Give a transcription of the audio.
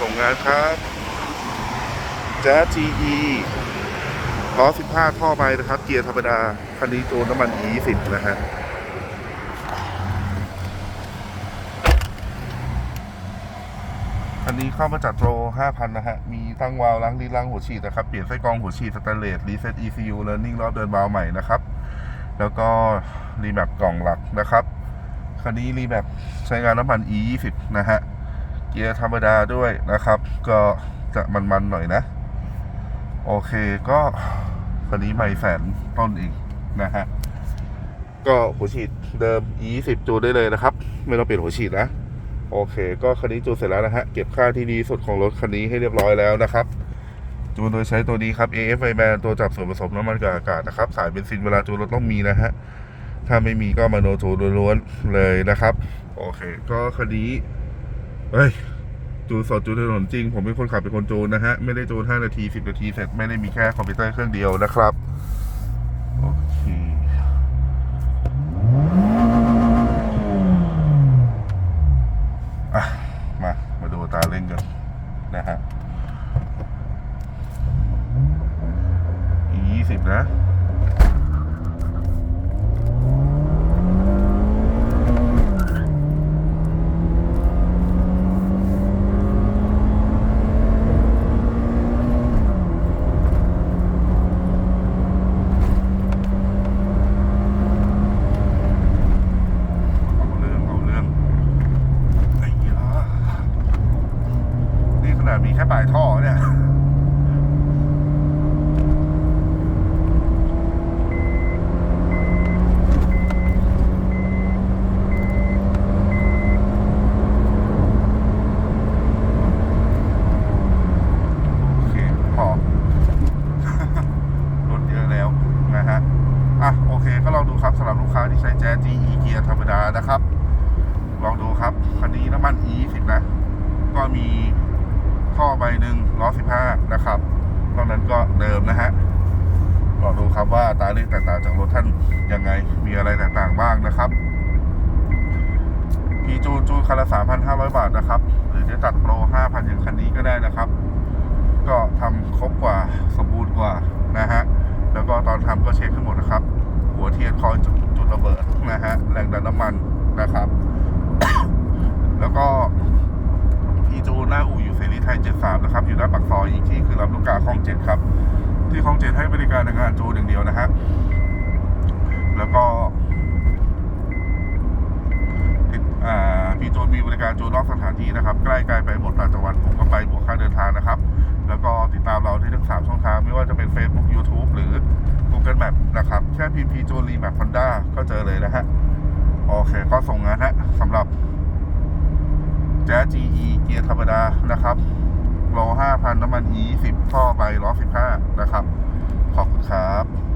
ส่งงานครับแจ๊ส GE ล้อ15 ท่อไปนะครับ เกียร์ธรรมดา คันนี้จูนน้ำมัน E10 นะฮะอันนี้เข้ามาจัดโปร 5,000 นะฮะ มีตั้งวาล์วล้างลิ้นล้างหัวฉีดนะครับ เปลี่ยนไส้กรองหัวฉีดสแตนเลสรีเซ็ต ECU learning รอบเดินวาล์วใหม่นะครับ แล้วก็รีแมปกล่องหลักนะครับ คันนี้รีแมปใช้งานน้ำมัน E20 นะฮะ เกียร์ธรรมดาด้วยนะครับ ก็จะมันๆหน่อยนะ โอเคก็คันนี้ไม่แสนต้นอีกนะฮะก็หัวฉีดเดิม E20 จูได้เลยนะครับ ไม่ต้องเปลี่ยนหัวฉีดนะ โอเค ก็คันนี้จูเสร็จแล้วนะฮะ เก็บค่าที่ดีสุดของรถคันนี้ให้เรียบร้อยแล้วนะครับ จูโดยใช้ตัวนี้ครับ AFI Man ตัวจับส่วนผสมน้ำมันกับอากาศนะครับ สายเบนซินเวลาจูรถต้องมีนะฮะ ถ้าไม่มีก็มาโนจูล้วนๆเลยนะครับ โอเค ก็คันนี้ เฮ้ยจูนสดจูนถนนจริง ผมเป็นคนขับเป็นคนจูนนะฮะ ไม่ได้จูน5นาที10นาทีเสร็จไม่ได้มีแค่คอมพิวเตอร์เครื่องเดียวนะครับโอเคอะมา มาดูตาเล่นกันนะฮะยี่สิบนะ เอาเรื่อง เอาเรื่องไอ้เหี้ยนี่ขนาดมีแค่ปลายท่อเนี่ย โอเค พอ รถเยอะแล้วนะฮะ อะ โอเค ก็ลองดูค รับลูกค้าที่ใช้แจ๊ส GE เกียร์ธรรมดานะครับ ลองดูครับ คันนี้น้ำมัน E10 นะ ก็มีท่อใบหนึ่งล้อ15 นะครับนอกนั้นก็เดิมนะฮะลองดูครับว่าตาเร่งแตกต่างจากรถท่านยังไงมีอะไรแตกต่างบ้างนะครับพีจูนจูนคันละ 3,500 บาทนะครับ หรือจะจัดโปร 5,000 อย่างคันนี้ก็ได้นะครับ ก็ทำครบกว่าสมบูรณ์กว่านะฮะแล้วก็ตอนทำก็เช็คทั้งหมดนะครับ หัวเทียนคอยจุด ระเบิดนะฮะแรงดันน้ำมันนะครับ แล้วก็พี่จูนหน้าอู่อยู่เสรีไทย73นะครับ อยู่หน้าปากซอยอีกที่คือลำลูกกาคลองเจ็ดครับ ที่คลองเจ็ดให้บริการในงานจูนอย่างเดียวนะฮะแล้วก็พี่จูนมีบริการจูนนอกสถานที่นะครับ ใกล้ไกลไปหมดต่างจังหวัดผมก็ไปบวกค่าเดินทางนะครับ แล้วก็ติดตามเราที่ทั้ง 3 ช่องทาง ไม่ว่าจะเป็น Facebook YouTube หรือ Google Map นะครับ แค่พิมพ์พีจูรีแมคคอนด้าก็เจอเลยนะฮะ โอเค ก็ส่งงานฮะสำหรับแจ๊จีอีเกียร์ธรรมดานะครับโล5,000น้ำมัน E10 ท่อใบล้อ15 นะครับ ขอบคุณครับ